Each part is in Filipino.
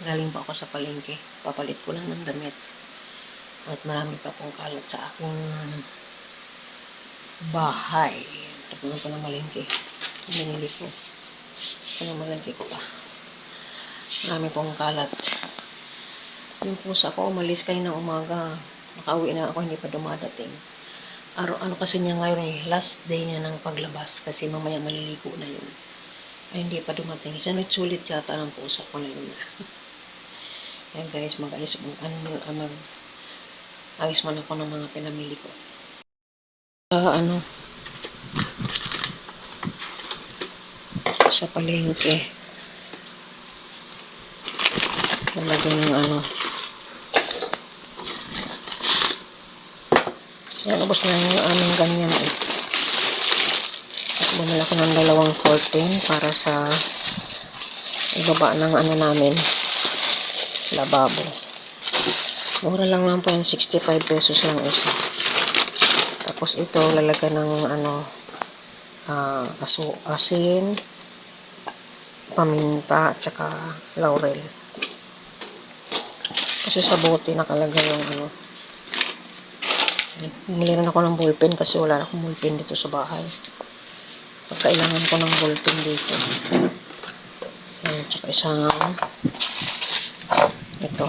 Galing pa ako sa palengke. Papalit ko lang ng damit. At marami pa pong kalat sa aking bahay. Tapos ko ng malengke. Binili ko. Ng malengke ko pa. Marami pong kalat. Yung pusa ko, umalis kayo ng umaga. Nakauwi na ako, hindi pa dumadating. Araw, ano kasi niya ngayon eh, last day niya ng paglabas kasi mamaya maliligo na yun. Ay, hindi pa dumating. Sulit-sulit yata ng pusa ko na yun. Kaya guys, mag-ayos, ano, ah, mag, ayos man ako ng mga pinamili ko. Sa ano, sa palengke. Lalagyan ng ano, Yan, ubos na yung aming ganyan eh. Bumala ko ng dalawang curtain para sa ibaba ng ano namin, lababo. Mura lang naman po yung 65 pesos lang isa. Tapos ito, lalagyan ng ano, ah, aso, asin, paminta, at laurel. Kasi sa bote nakalagay yung ano, Bumili rin ako ng ballpen kasi wala na akong ballpen dito sa bahay. Pagkailangan ko ng ballpen dito. Ayan, tsaka isang ito.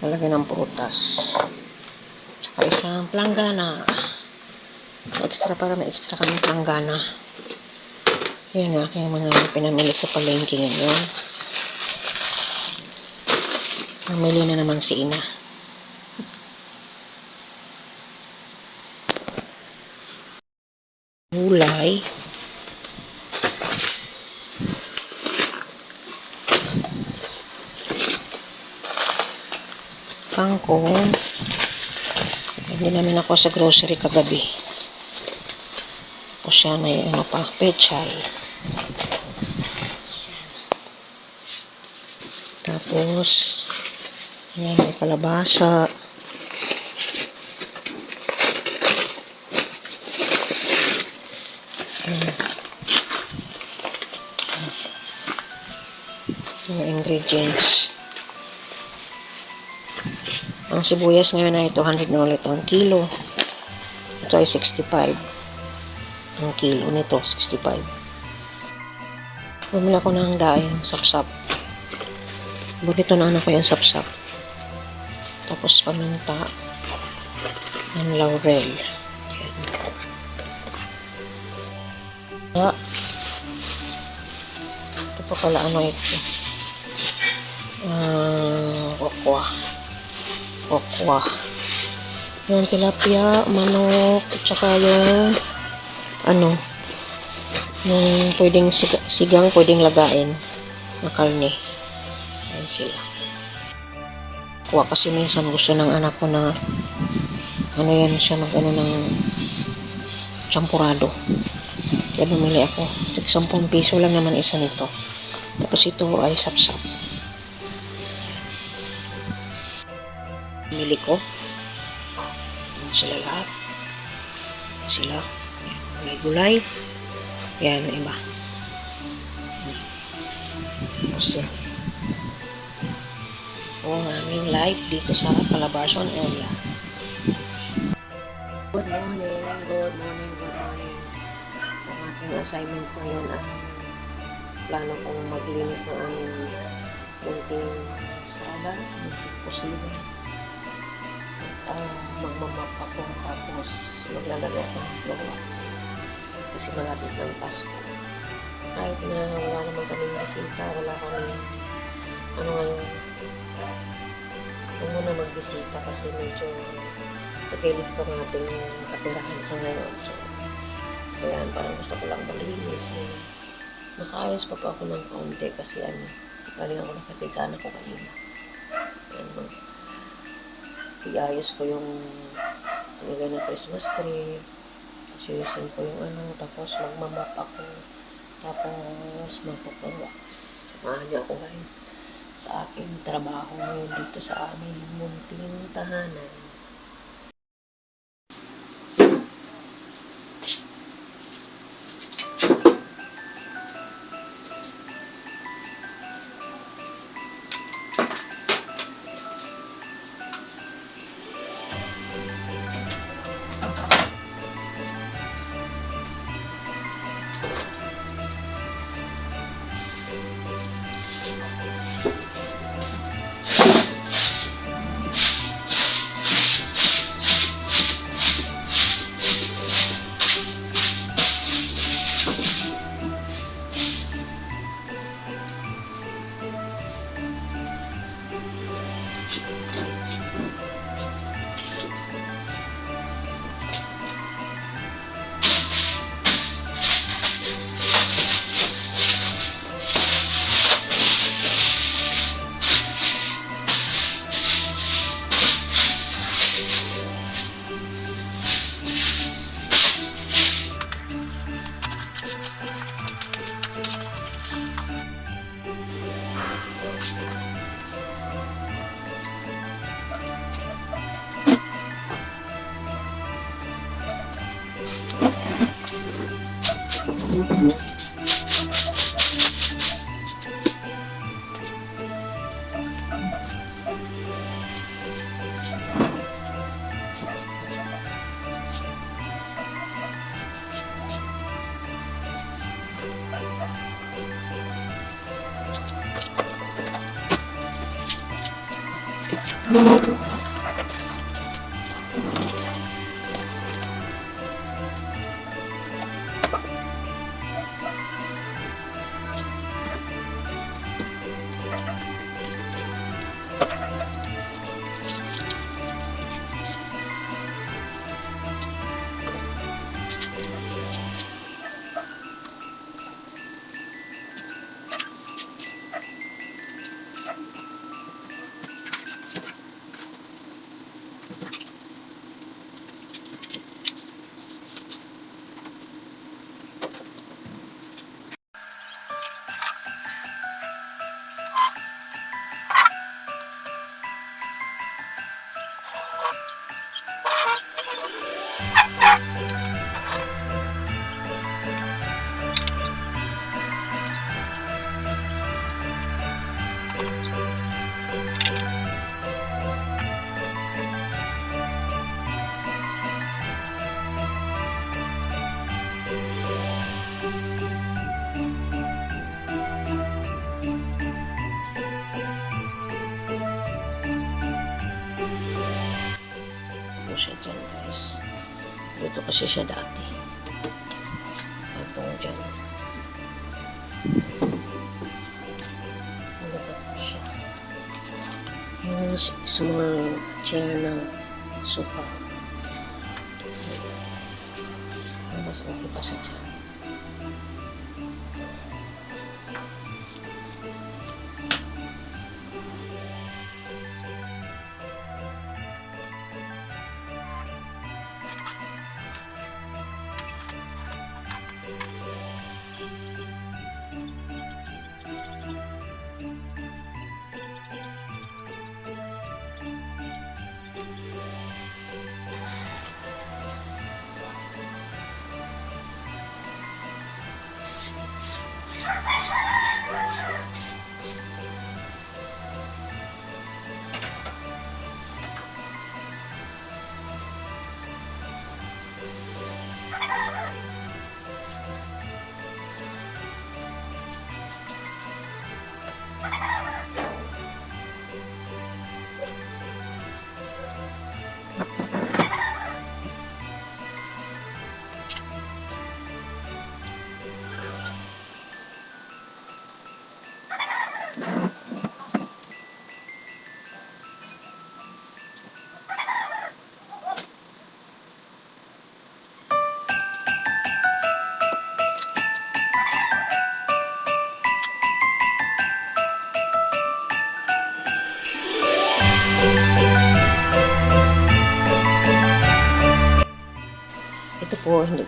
Lalagyan ng prutas. Tsaka isang planggana. Extra para may extra kami planggana. Yan ang aking mga pinamili sa palengke ngayon. Namili na naman si Ina. gulay. Kangkong. Hindi namin ako sa grocery kagabi. Tapos siya may ano pa, pechay. Tapos, ayan, may kalabasa. mga ingredients. Ang sibuyas ngayon ay 200 na ulit ang kilo. Ito ay 65. Ang kilo nito, 65. Bumila ko ng daing sapsap. Bonito na anak ko yung sapsap. Tapos paminta ng laurel. Yan. Ah. Ito pa pala ano ito. Ah, kokwa. Kokwa. Yung tilapia, manok, at saka yung ano, yung pwedeng siga, sigang pwedeng lagain na karne. Ayan sila. Kuha kasi minsan gusto ng anak ko na ano yan siya mag ano ng champurado. Kaya bumili ako. Tig 10 piso lang naman isa nito. Tapos ito ay sapsap. Bumili ko. Yan sila lahat. Sila. Yan, May gulay. Yan, yung iba. Yan. O ang aming live dito sa Calabarzon area. Good morning, good morning, good morning. Ang aking assignment ngayon ay plano kong maglinis ng aming munting sala, munting kusina. Uh, magmamap ako tapos maglalagay ako ng flowers. Kasi malapit ng Pasko. Kahit na wala naman kaming bisita, wala kami ano ngayon, huwag muna magbisita kasi medyo tagilid pa ng ating kapirahan sa ngayon. So, kaya parang gusto ko lang malinis. Eh. Nakaayos pa pa ako ng kaunti kasi ano, galing ako nakatid sa anak ko kanina. Ayan, iayos ko yung nilagay ng Christmas tree. Siyusin ko yung ano, tapos magmamap ako. Tapos magpapawax. Samahan niyo ako guys sa aking trabaho ngayon dito sa aming munting tahanan. Dito kasi siya dati. Itong dyan. Ano ba siya? Yung small chair ng sofa.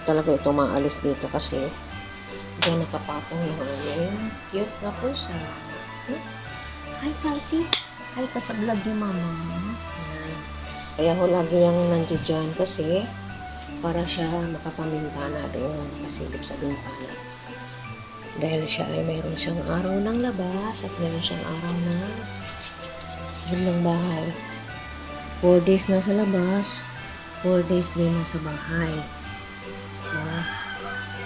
Talaga ito maalis dito kasi diyan nakapatong yung yung cute na pusa. Hmm? Hi, Cassie. Hi ka sa vlog ni Mama. Yan. Kaya ho lagi yung nandiyan kasi para siya makapamintana doon, nakasilip sa bintana. Dahil siya ay mayroon siyang araw ng labas at mayroon siyang araw na silip ng bahay. Four days na sa labas, four days din na sa bahay.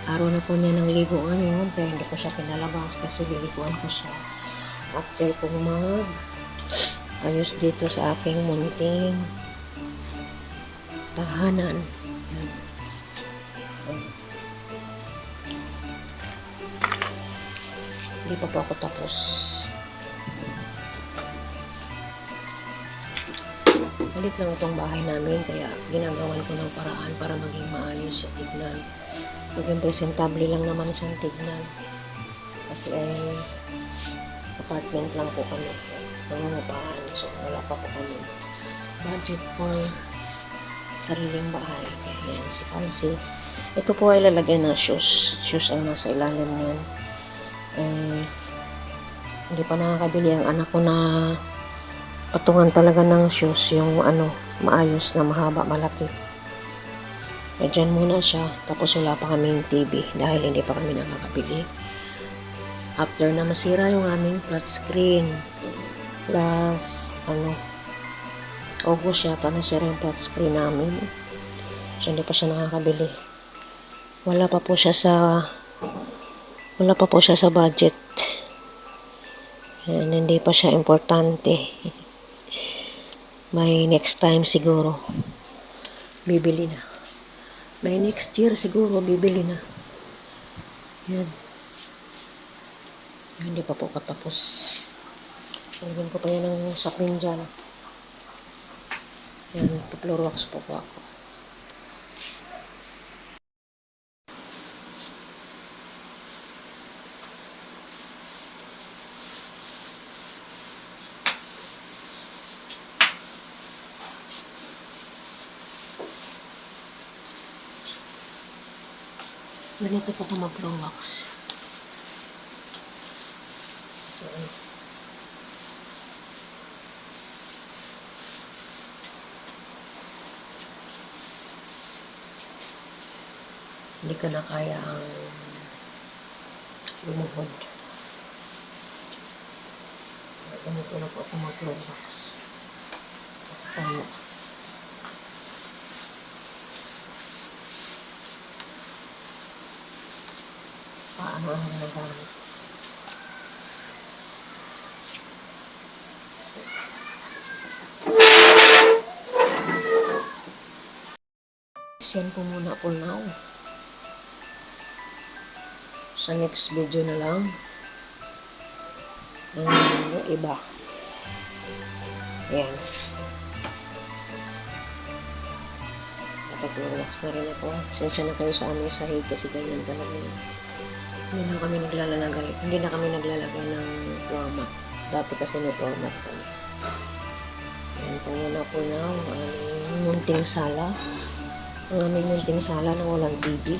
Araw na po niya ng liguan yun, pero hindi ko siya pinalabas kasi liliguan ko siya. After kong mag ayos dito sa aking munting tahanan. Yan. Hindi pa po ako tapos. Malit lang itong bahay namin kaya ginagawan ko ng paraan para maging maayos sa tignan. Maging presentable lang naman siyang tignan. Kasi ay apartment lang po kami. Nangungupahan. So wala pa po kami. Budget for sariling bahay. Kaya yan, si Fancy. Ito po ay lalagyan ng shoes. Shoes ang nasa ilalim niyan. Eh, hindi pa nakakabili ang anak ko na patungan talaga ng shoes yung ano, maayos na mahaba, malaki. E dyan muna siya, tapos wala pa kaming TV dahil hindi pa kami nakakabili. After na masira yung aming flat screen, plus, ano, August yata nasira yung flat screen namin. So, hindi pa siya nakakabili. Wala pa po siya sa, wala pa po siya sa budget. Yan, hindi pa siya importante. May next time siguro. Bibili na. May next year siguro bibili na. Yan. Hindi pa po katapos. Lagyan ko pa yan ng sapin dyan. Yan, floor wax po po ako. Ganito po ko mag-floor wax. So, ayun. hindi ka na kaya ang lumuhod. Ganito na po ako mag-relax. Tayo. Paano ang nagamit? Yan po muna po now sa next video na lang ng iba. Ayan. Nakapag-relax na rin ako. Sensya na kayo sa aming sahig kasi ganyan talaga yun. Hindi na kami naglalagay. Hindi na kami naglalagay ng floor mat. Dati kasi may floor mat kami. Ayan po muna po na ang aming munting sala. Ang aming munting sala na walang TV.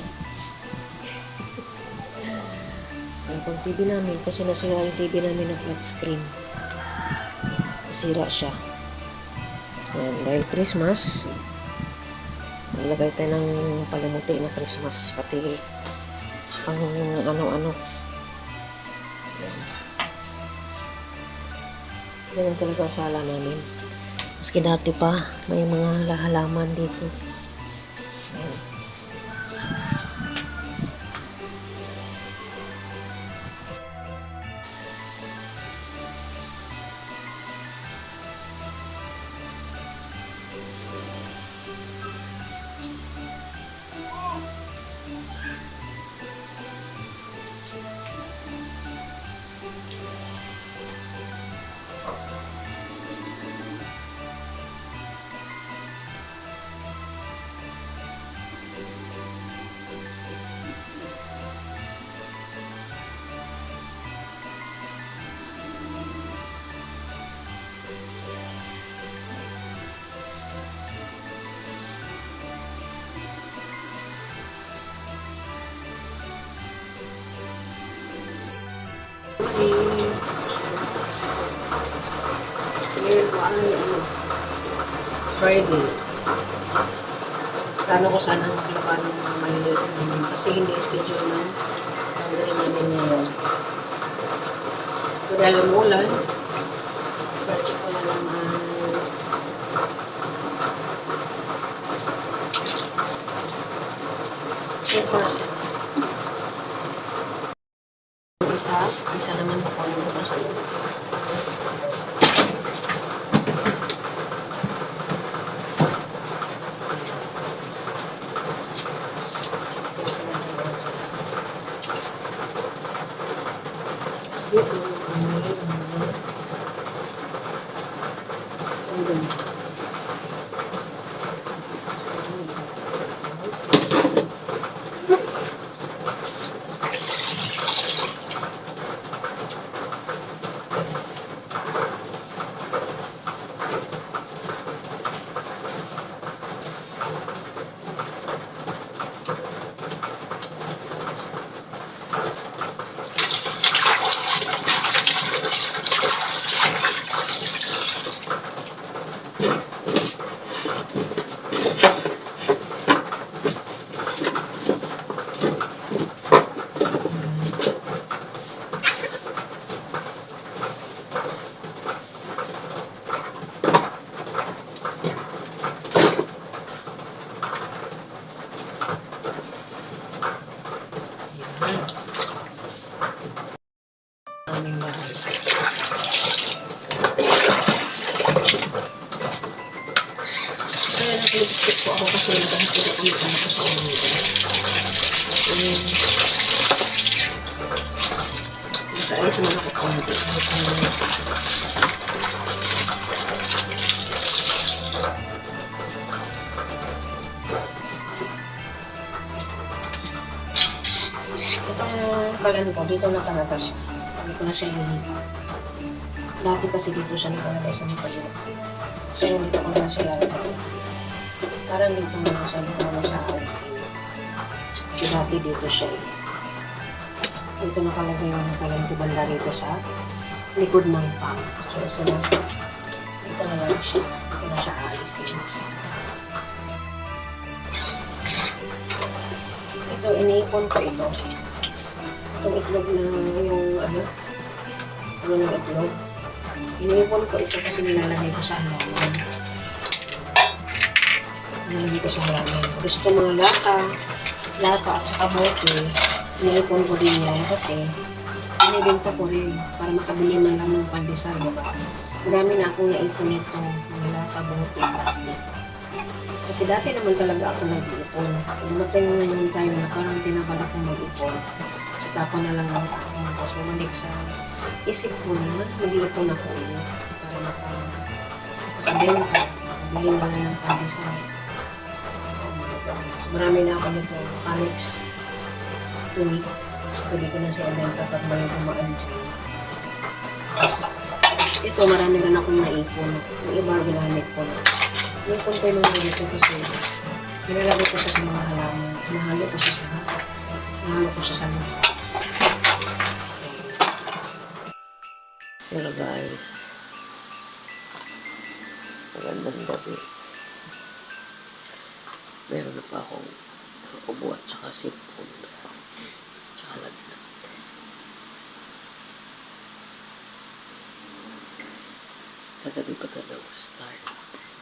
Ang pag TV namin, kasi nasira yung TV namin ng flat screen. Nasira siya. Yan, dahil Christmas, naglagay tayo ng palamuti na Christmas, pati pang ano-ano. Yan. Ganyan talaga ang sala namin. Maski dati pa, may mga halaman dito. Yan. Ano, Friday. Plano ko sana maglaba ng mga maliliit namin kasi hindi schedule ng laundry namin ngayon. So dahil umulan, pwede Saka balan ko, dito na talaga siya. Hindi ko na siya hinipa. Dati kasi dito siya nakalagay sa mga. So, dito ko na siya lalagay. Parang dito na siya, dito na siya alisin. Kasi dati dito siya eh. Dito nakalagay yung nakalang ko banda rito sa likod ng pang. So, so dito na lang siya. Dito na siya alisin. Ito, iniipon ko ito. Itong itlog na yung ano, ano ng itlog. Iniipon ko ito kasi nilalagay ko sa ano. Nilalagay ko sa halaman. Tapos itong mga lata, lata at saka bote, iniipon ko din yan kasi binibenta ko rin para makabili man lang ng pandesal, diba? Marami na akong naipon itong mga lata, bote, plastic. Kasi dati naman talaga ako nag-iipon. Dumating na yung time na parang tinabala kong mag-ipon. Tapon na lang ang taon. Tapos bumalik sa isip ko na mag-iipon ako ulit para maka makabenta. Makabili na lang ng pandesal. Gosh. Marami na ako nito. Comics. Tuwik. Pwede ko na siya ibenta pag may dumaan dyan. Tapos, ito marami rin akong naipon. Yung iba ginamit ko na. Yung ko yung mga dito kasi nilalagay ko sa mga halaman. Nahalo ko siya sa nahalo ko siya sa lupa. Pero guys, magandang gabi. Meron na pa akong kubo at saka sipon. Tsaka lagnat. Kagabi pa ito nag-start.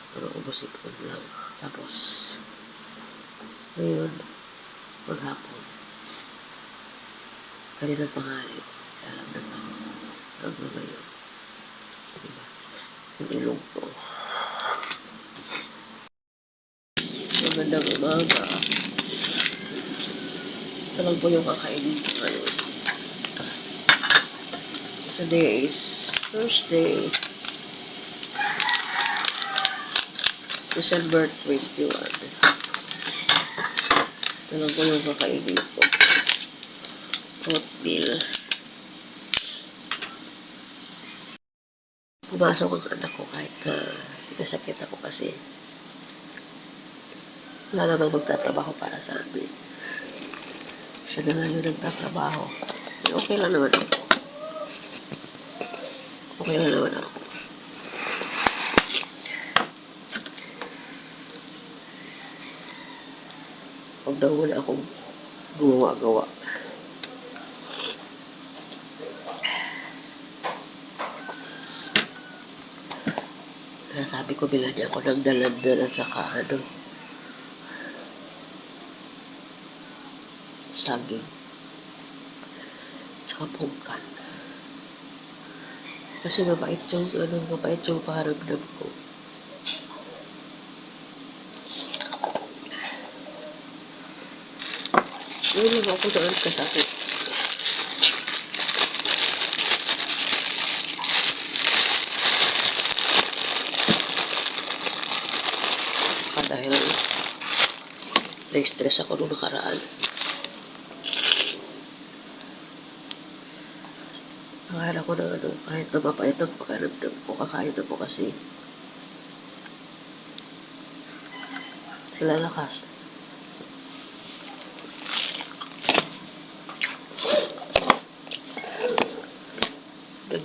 Pero ubos ipon lang. Tapos, ngayon, maghapon. Kanina pangalit. Lalagnan ako. Hanggang ngayon. Diba? Yung ilong ko. Magandang umaga. Ito lang po yung kakainin ko ngayon. Today is Thursday. December 21. Ito lang po yung kakainin ko. Oatmeal. Pumasok ang anak ko kahit uh, nasakit ako kasi wala namang magtatrabaho para sa amin. Siya na lang yung nagtatrabaho. Okay lang naman ako. Okay lang naman ako. Huwag daw wala akong gumawa-gawa. Sabi ko, bilhan niya ako ng dalandan at saka ano, saging. Tsaka pungkan. Kasi mabait yung, ano, mabait yung paharamdam ko. Ngayon lang ako doon kasakit. Ah, dahil na-stress ako nung nakaraan. Akala ko na ano, kahit na mapait ang pakiramdam ko, kakain na po kasi. Lalakas.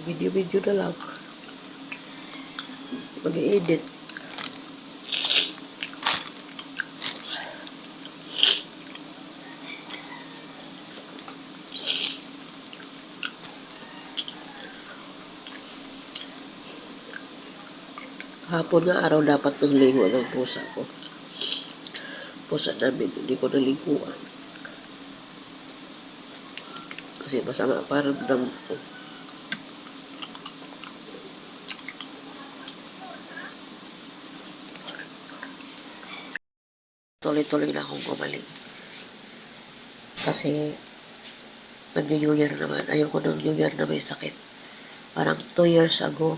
Nag-video-video na lang. Mag-edit. Hapon na araw dapat ng lingo ng pusa ko. Pusa namin, hindi ko naliguan. Kasi masama parang dam ko. Tuloy-tuloy na akong gumaling. Kasi, mag-New Year naman. Ayoko ng New Year na may sakit. Parang two years ago,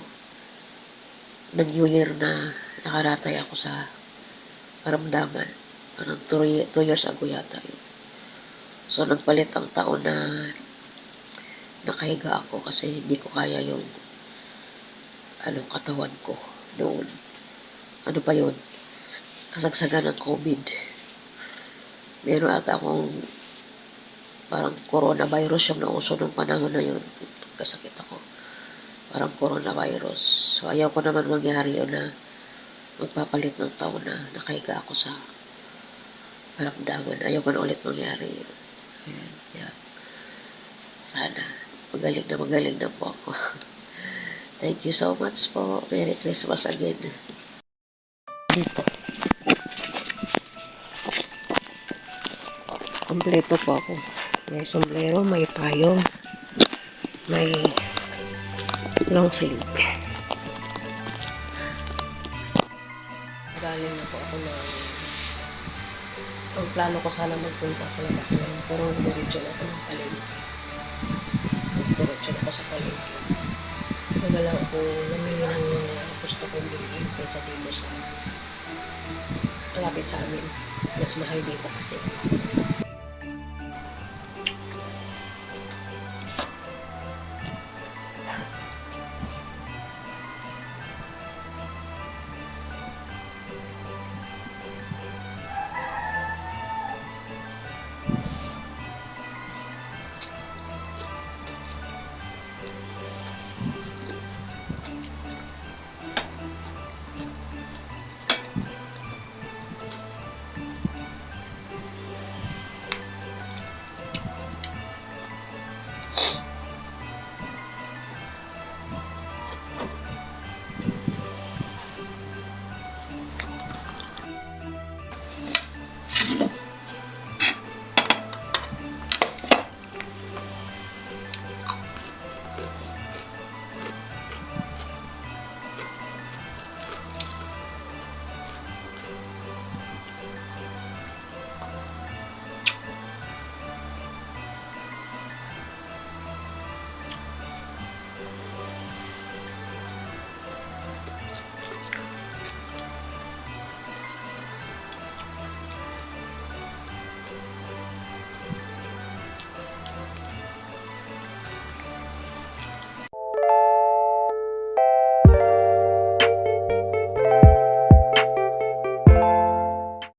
nag-New Year na nakaratay ako sa karamdaman. Parang two, ye- two years ago yata yun. So, nagpalit ang taon na nakahiga ako kasi hindi ko kaya yung ano, katawan ko noon. Ano pa yun? Kasagsagan ng COVID. Meron ata akong parang coronavirus yung nauso nung panahon na yun. Kasakit ako. Parang coronavirus. So, ayaw ko naman mangyari yun na magpapalit ng taon na nakahiga ako sa karamdaman. Ayaw ko na ulit mangyari yun. Ayan, yeah. Sana magaling na magaling na po ako. Thank you so much po. Merry Christmas again. Dito. Kompleto po ako. May sombrero, may payong, may long sleeve. Galing na po ako ng ang plano ko sana magpunta sa labas na pero diretso na ako ng palengke. Diretso na ako sa palengke. Wala lang ako namili ng gusto kong bilhin kaysa dito sa malapit sa amin. Mas mahal dito kasi.